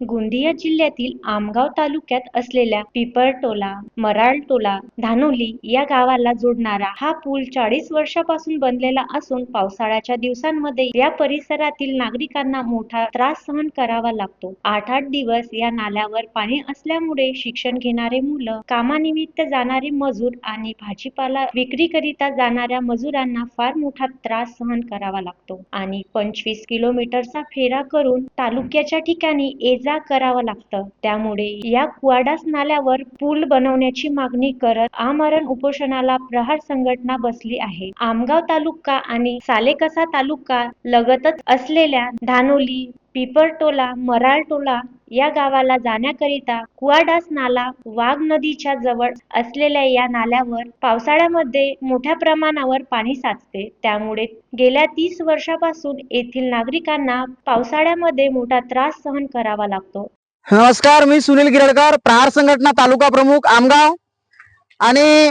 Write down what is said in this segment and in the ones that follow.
गोंदिया जिल्ह्यातील आमगाव तालुक्यात असलेल्या पिपळटोला मराळटोला धानोली या गावाला जोडणारा हा पूल चाळीस वर्षापासून बनलेला असून पावसाळ्याच्या दिवसांमध्ये या परिसरातील नागरिकांना मोठा त्रास सहन करावा लागतो. आठ आठ दिवस या नाल्यावर पाणी असल्यामुळे शिक्षण घेणारे मुलं कामानिमित्त जाणारे मजूर आणि भाजीपाला विक्रीकरिता जाणाऱ्या मजुरांना फार मोठा त्रास सहन करावा लागतो आणि पंचवीस किलोमीटरचा फेरा करून तालुक्याच्या ठिकाणी ये जा करावं लागतं. त्यामुळे या कुवाडास नाल्यावर पूल बनवण्याची मागणी करत आमरण उपोषणाला प्रहार संघटना बसली आहे. आमगाव तालुका आणि सालेकसा तालुका लगतच असलेल्या धानोली पिपरटोला मराळटोला या गावाला जाण्याकरिता कुवाडास नाला वाघ नदीच्या जवळ असलेल्या या नाल्यावर पावसाळ्यामध्ये मोठ्या प्रमाणावर पाणी साचते. त्यामुळे गेल्या तीस वर्षापासून येथील नागरिकांना पावसाळ्यामध्ये मोठा त्रास सहन करावा लागतो. नमस्कार मी सुनील गिरडकर प्रहार संघटना तालुका प्रमुख आमगाव. आणि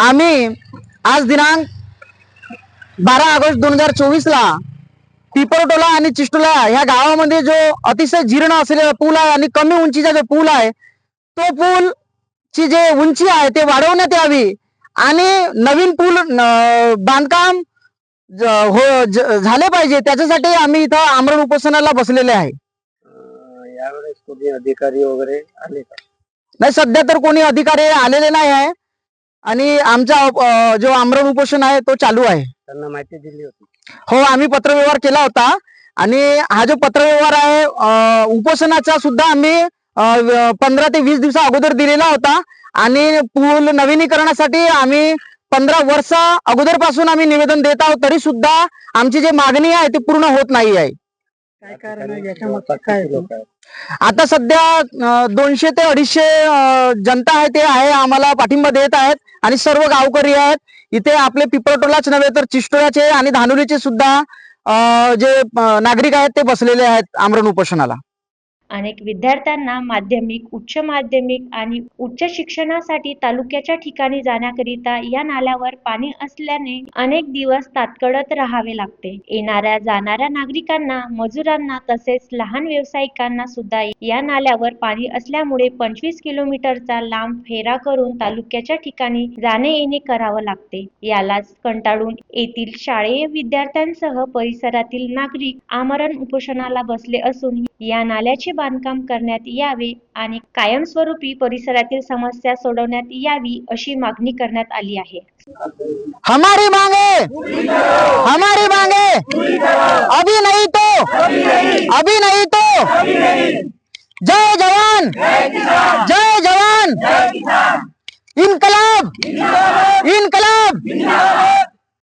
आम्ही आज दिनांक बारा ऑगस्ट दोन हजार चोवीस ला पिपरटोला आणि चिष्टोला ह्या गावामध्ये जो अतिशय जीर्ण असलेला पूल आहे आणि कमी उंचीचा जो पूल आहे तो पूल ची जे उंची आहे ते वाढवण्यात यावी. आणि नवीन पूल बांधकाम हो झाले पाहिजे. त्याच्यासाठी आम्ही इथं आमरण उपोषणाला बसलेले आहे. यावेळेस कोणी अधिकारी वगैरे आले नाही सध्या तर कोणी अधिकारी आलेले नाही आहे. आणि आमचा जो आमरण उपोषण आहे तो चालू आहे. त्यांना माहिती दिली होती. हो आम्ही पत्रव्यवहार केला होता. आणि हा जो पत्रव्यवहार आहे उपोषणाचा सुद्धा आम्ही पंधरा ते वीस दिवसा अगोदर दिलेला होता. आणि पूल नवीनीकरणासाठी आम्ही पंधरा वर्ष अगोदरपासून आम्ही निवेदन देत आहोत तरी सुद्धा आमची जी मागणी आहे ती पूर्ण होत नाही आहे काय कारण काय लोक आहेत? आता सध्या अ, दोनशे ते अडीचशे अ, जनता आहे ते आहे आम्हाला पाठिंबा देत आहेत आणि सर्व गावकरी आहेत. इथे आपले पिपळटोलाच नव्हे तर चिष्टोळ्याचे आणि धानोलीचे सुद्धा अ, जे अ, नागरिक आहेत ते बसलेले आहेत आमरण उपोषणाला. अनेक विद्यार्थ्यांना माध्यमिक उच्च माध्यमिक आणि उच्च शिक्षणासाठी तालुक्याच्या ठिकाणी जाण्याकरिता या नाल्यावर पाणी असल्याने अनेक दिवस तात्कडत राहावे लागते. येणाऱ्या जाणाऱ्या नागरिकांना मजुरांना तसेच लहान व्यावसायिकांना सुद्धा या नाल्यावर पाणी असल्यामुळे पंचवीस किलोमीटरचा लांब फेरा करून तालुक्याच्या ठिकाणी जाणे येणे करावं लागते. यालाच कंटाळून येथील शाळेय विद्यार्थ्यांसह परिसरातील नागरिक आमरण उपोषणाला बसले असून या नाल्याचे बांधकाम करण्यात यावे आणि कायमस्वरूपी परिसरातील समस्या सोडवण्यात यावी अशी मागणी करण्यात आली आहे. हमारी मांगे! हमारी मांगे! अभी नहीं तो! अभी नहीं तो! जय जवान! जय जवान! इन्कलाब! इन्कलाब!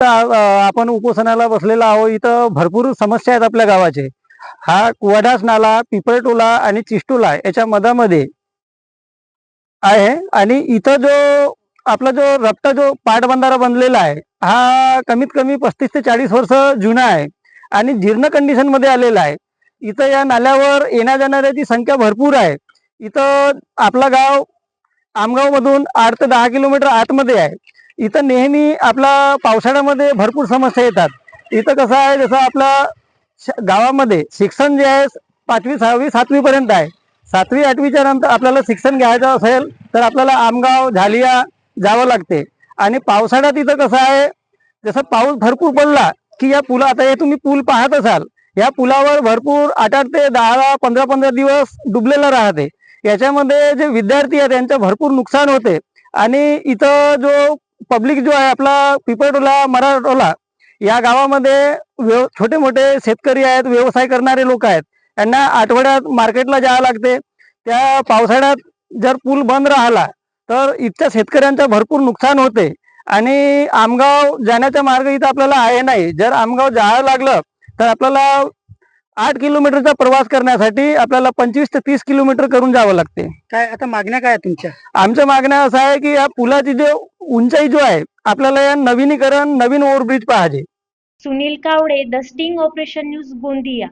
आपण उपोषणाला बसलेला आहोत. इथं भरपूर समस्या आहेत आपल्या गावाचे. हा कुवाडास नाला पिपळटोला आणि चिष्टोला याच्या मधामध्ये आहे. आणि इथं जो आपला जो रक्त जो पाटबंधारा बनलेला आहे हा कमीत कमी पस्तीस ते चाळीस वर्ष जुना आहे आणि जीर्ण कंडिशनमध्ये आलेला आहे. इथं या नाल्यावर येण्या जाणाऱ्याची संख्या भरपूर आहे. इथं आपला गाव आमगाव मधून आठ ते दहा किलोमीटर आतमध्ये आहे. इथं नेहमी आपला पावसाळ्यामध्ये भरपूर समस्या येतात. इथं कसं आहे जसं आपला गावामध्ये शिक्षण जे आहे पाचवी सहावी सातवी पर्यंत आहे. सातवी आठवीच्या नंतर आपल्याला शिक्षण घ्यायचं असेल तर आपल्याला आमगाव झालिया जावं लागते. आणि पावसाळ्यात इथं कसं आहे जसं पाऊस भरपूर पडला की या पुला आता हे तुम्ही पूल पाहत असाल या पुलावर भरपूर आठ आठ ते दहा पंधरा पंधरा दिवस डुबलेलं राहते. याच्यामध्ये जे विद्यार्थी आहेत त्यांचं भरपूर नुकसान होते. आणि इथं जो पब्लिक जो आहे आपला पिपळटोला मराठोला या गावामध्ये व्यव छोटे मोठे शेतकरी आहेत व्यवसाय करणारे लोक आहेत. त्यांना आठवड्यात मार्केटला जावं लागते. त्या पावसाळ्यात जर पूल बंद राहिला तर इथच्या शेतकऱ्यांचं भरपूर नुकसान होते. आणि आमगाव जाण्याचा मार्ग इथं आपल्याला आहे नाही. जर आमगाव जायला लागलं तर आपल्याला आठ किलोमीटरचा प्रवास करण्यासाठी आपल्याला पंचवीस ते तीस किलोमीटर करून जावं लागते. काय आता मागण्या काय तुमच्या? आमच्या मागण्या असं आहे की या पुलाची जो उंचाई जो आहे आपल्याला या नवीनीकरण नवीन ओव्हरब्रिज पाहिजे. Sunil Kawade the sting operation news Gondia.